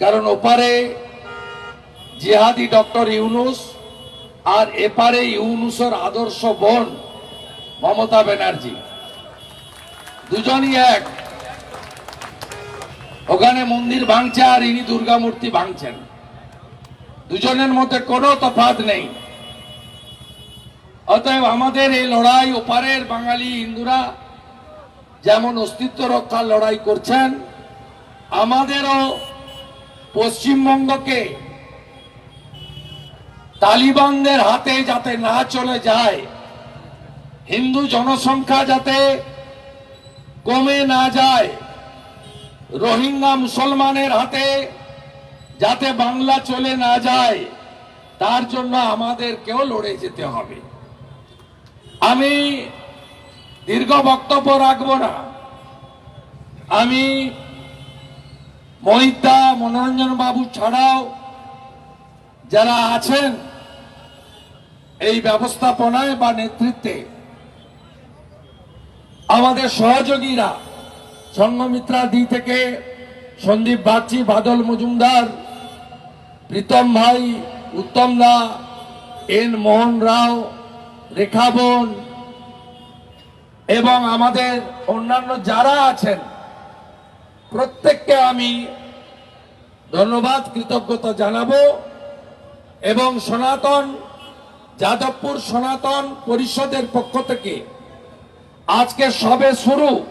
কারণ ওপারে জিহাদি ডক্টর ইউনুস আর এপারে ইউনুসের আদর্শ বোন মমতা ব্যানার্জি। দুজনই এক। ওখানে মন্দির ভাঙছে আর ইনি দুর্গা মূর্তি ভাঙছেন। দুজনের মধ্যে কোনো তফাৎ নেই। অতএব আমাদের এই লড়াই ওপারের বাঙালি হিন্দুরা যেমন অস্তিত্ব রক্ষার লড়াই করছেন, আমাদেরও পশ্চিমবঙ্গকে তালিবানদের হাতে যাতে না চলে যায়, হিন্দু জনসংখ্যা যাতে কমে না যায়, রোহিঙ্গা মুসলমানের হাতে যাতে বাংলা চলে না যায়, তার জন্য আমাদেরকেও লড়ে যেতে হবে। আমি দীর্ঘ বক্তব্য রাখব না। আমি মহিতা মনোরঞ্জন বাবু ছাড়াও যারা আছেন এই ব্যবস্থাপনায় বা নেতৃত্বে, আমাদের সহযোগীরা সংঘমিত্রা দি থেকে সন্দীপ বাগচি, বাদল মজুমদার, প্রীতম ভাই, উত্তম দা, এন মোহন রাও, রেখা বোন, এবং আমাদের অন্যান্য যারা আছেন, প্রত্যেককে আমি ধন্যবাদ, কৃতজ্ঞতা জানাব। এবং সনাতন, যাদবপুর সনাতন পরিষদের পক্ষ থেকে আজকে সবে শুরু।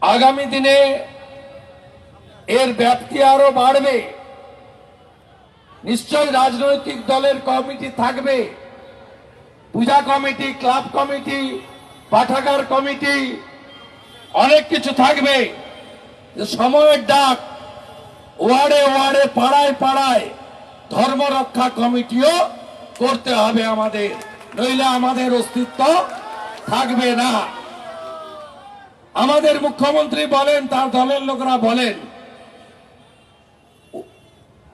আগামী দিনে এর ব্যাপ্তি আরও বাড়বে। নিশ্চয় রাজনৈতিক দলের কমিটি থাকবে। পূজা কমিটি, ক্লাব কমিটি, পাঠাগার কমিটি, অনেক কিছু থাকবে। সময়ের ডাক ওয়ার্ডে ওয়ার্ডে, পাড়ায় পাড়ায় ধর্ম রক্ষা কমিটিও করতে হবে আমাদের। নইলে আমাদের অস্তিত্ব থাকবে না। আমাদের মুখ্যমন্ত্রী বলেন, তার দলের লোকরা বলেন,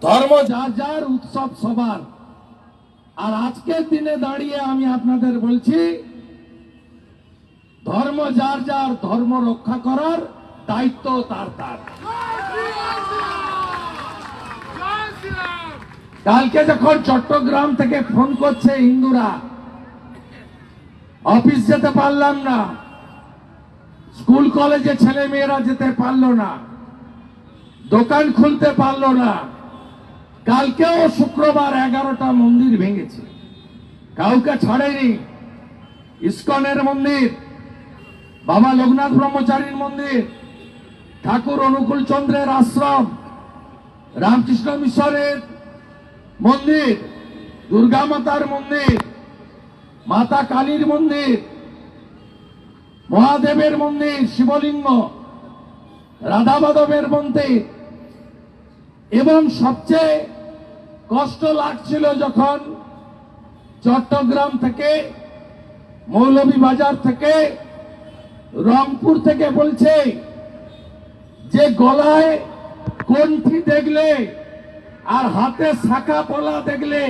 ধর্ম যার যার, উৎসব সবার। আর আজকের দিনে দাঁড়িয়ে আমি আপনাদের বলছি, ধর্ম যার যার, ধর্ম রক্ষা করার দায়িত্ব তার তার। কালকে যখন চট্টগ্রাম থেকে ফোন করছে হিন্দুরা, অফিস যেতে পারলাম না। স্কুল, কলেজে ছেলে মেয়েরা যেতে পারল না। দোকান খুলতে পারল না। কালকেও শুক্রবার এগারোটা মন্দির ভেঙেছে। কাউকে ছাড়েনি। ইস্কনের মন্দির, বাবা লোকনাথ ব্রহ্মচারীর মন্দির, ঠাকুর অনুকূল চন্দ্রের আশ্রম, রামকৃষ্ণ মিশনের মন্দির, দুর্গা মাতার মন্দির, মাতা কালীর মন্দির, মহাদেবের মন্দির, শিবলিঙ্গ, রাধা মাধবের মন্দির। এবং সবচেয়ে কষ্ট লাগছিল যখন চট্টগ্রাম থেকে, মৌলভীবাজার থেকে, রংপুর থেকে বলছে, যে গলায় কণ্ঠি দেখলে আর হাতে শাখা পলা দেখলে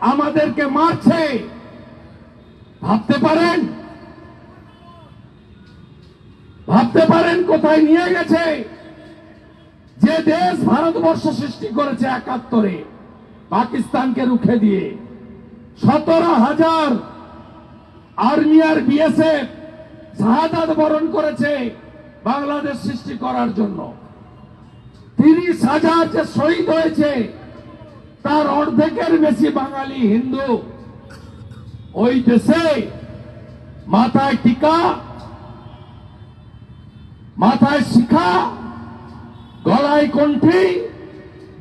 আমাদেরকে মারছে। ভাবতে পারেন? ভাবতে পারেন কোথায় নিয়ে গেছে? যে দেশ ভারতবর্ষ সৃষ্টি করেছে একাত্তরে, পাকিস্তানকে রুখে দিয়ে। সতেরো হাজার আর্মি আর বিএসএফ শাহাদাত বরণ করেছে বাংলাদেশ সৃষ্টি করার জন্য। তিরিশ হাজার যে শহীদ হয়েছে, তার অর্ধেকের বেশি বাঙালি হিন্দু। ওই দেশে মাথায় টিকা, মাথায় শিখা, গলায় কণ্ঠি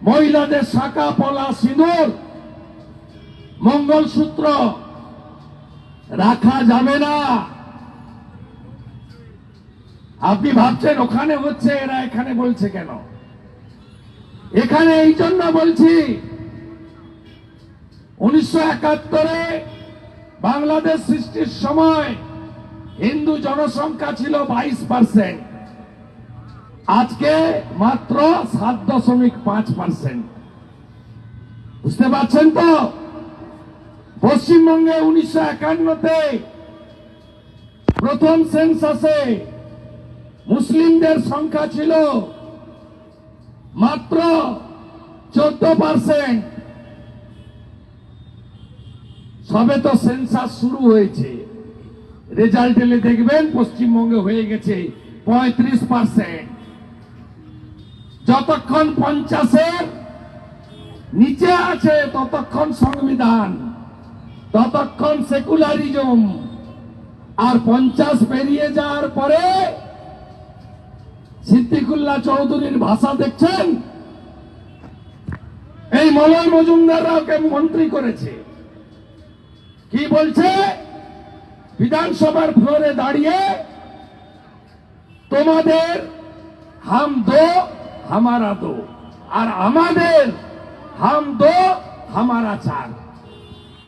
মহিলাদের শাখা, পলা, সিঁদুর, মঙ্গলসূত্র রাখা যাবে না। আপনি ভাবছেন ওখানে হচ্ছে, এরা এখানে বলছে কেন? এখানে এই জন্য বলছি, উনিশশো একাত্তরে বাংলাদেশ সৃষ্টির সময় হিন্দু জনসংখ্যা ছিল বাইশ পার্সেন্ট আজকে মাত্র সাত দশমিক পাঁচ পার্সেন্ট বুঝতে পারছেন তো? পশ্চিমবঙ্গে উনিশশো একান্নতে প্রথম সেন্সাসে মুসলিমদের সংখ্যা ছিল মাত্র চোদ্দ পার্সেন্ট সবে তো সেন্সাস শুরু হয়েছে। রেজাল্ট এলে দেখবেন পশ্চিমবঙ্গে হয়ে গেছে পঁয়ত্রিশ পার্সেন্ট যতক্ষণ পঞ্চাশের নিচে আছে, ততক্ষণ সংবিধান, ততক্ষণ সেকুলারিজম আর পঞ্চাশ পেরিয়ে যাওয়ার পরে সিদ্দিকুল্লাহ চৌধুরীর ভাষা দেখছেন? এই মলয় মজুমদাররাও কে মন্ত্রী করেছে। কি বলছে? বিধানসভার ফ্লোরে দাঁড়িয়ে তোমাদের হাম দো, হামারা দো, আর আমাদের হাম দো, হামারা চার